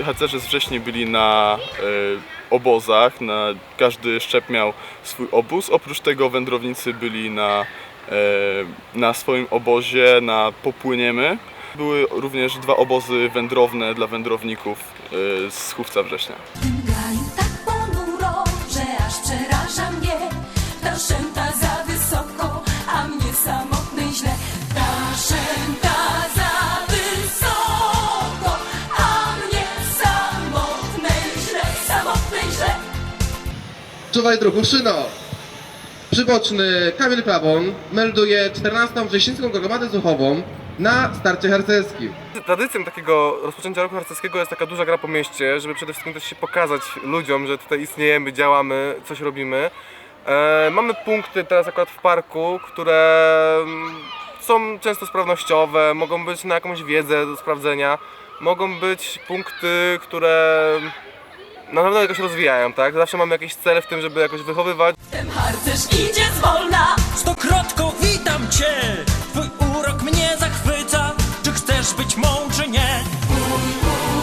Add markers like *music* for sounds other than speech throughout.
Harcerze z wrześni byli na e, obozach, na, każdy szczep miał swój obóz. Oprócz tego wędrownicy byli na, e, na swoim obozie, na Popłyniemy. Były również dwa obozy wędrowne dla wędrowników e, z Chówca Września. Czuwaj druhu, szyno! Przyboczny Kamil Plawon melduje 14. wrześniowską gromadę zuchową na starcie harcerskim. Tradycją takiego rozpoczęcia roku harcerskiego jest taka duża gra po mieście, żeby przede wszystkim też się pokazać ludziom, że tutaj istniejemy, działamy, coś robimy. E, mamy punkty teraz akurat w parku, które mm, są często sprawnościowe, mogą być na jakąś wiedzę do sprawdzenia, mogą być punkty, które na pewno jakoś rozwijają, tak? Zawsze mamy jakiś cel w tym, żeby jakoś wychowywać. Ten harcerz idzie zwolna, Stokrotko witam cię, twój urok mnie zachwyca. Czy chcesz być mą, czy nie?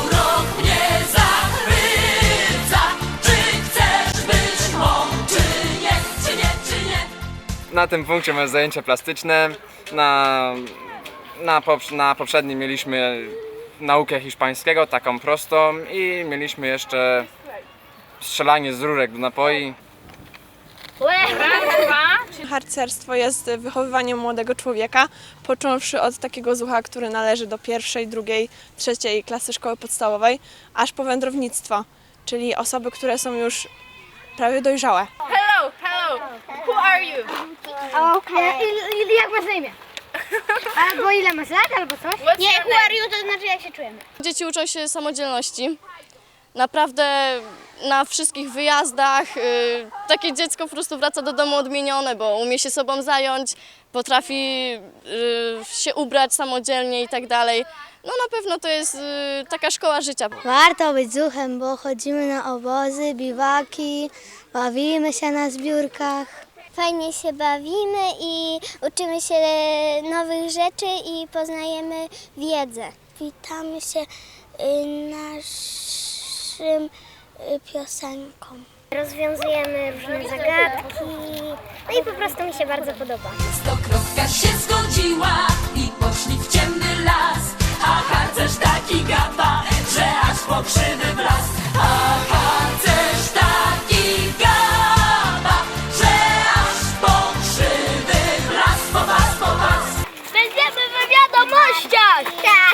urok mnie zachwyca. Czy chcesz być mą, czy nie, czy nie, czy nie? Na tym punkcie mamy zajęcia plastyczne. Na, na, poprz- na poprzednim mieliśmy naukę hiszpańskiego, taką prostą i mieliśmy jeszcze strzelanie z rurek do napoi. Harcerstwo jest wychowywaniem młodego człowieka, począwszy od takiego zucha, który należy do pierwszej, drugiej, trzeciej klasy szkoły podstawowej, aż po wędrownictwo, czyli osoby, które są już prawie dojrzałe. Hello, hello. Who are you? Okej. I, i, jak masz na imię? *laughs* Albo ile masz lat, albo coś? What's Nie, your who are you to znaczy jak się czujemy. Dzieci uczą się samodzielności. Naprawdę na wszystkich wyjazdach y, takie dziecko po prostu wraca do domu odmienione, bo umie się sobą zająć, potrafi y, się ubrać samodzielnie i tak dalej. No na pewno to jest y, taka szkoła życia. Warto być zuchem, bo chodzimy na obozy, biwaki, bawimy się na zbiórkach. Fajnie się bawimy i uczymy się nowych rzeczy i poznajemy wiedzę. Witamy się y, naszym y, piosenką. Rozwiązujemy różne zagadki, no i po prostu mi się bardzo podoba. Stokrotka się zgodziła i poszli w ciemny las. A harcerz taki gapa, że aż po krzywy blask. A harcerz taki gapa, że aż po krzywy blask. Po was, po was. Będziemy w wiadomościach!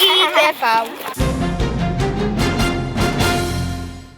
I TV.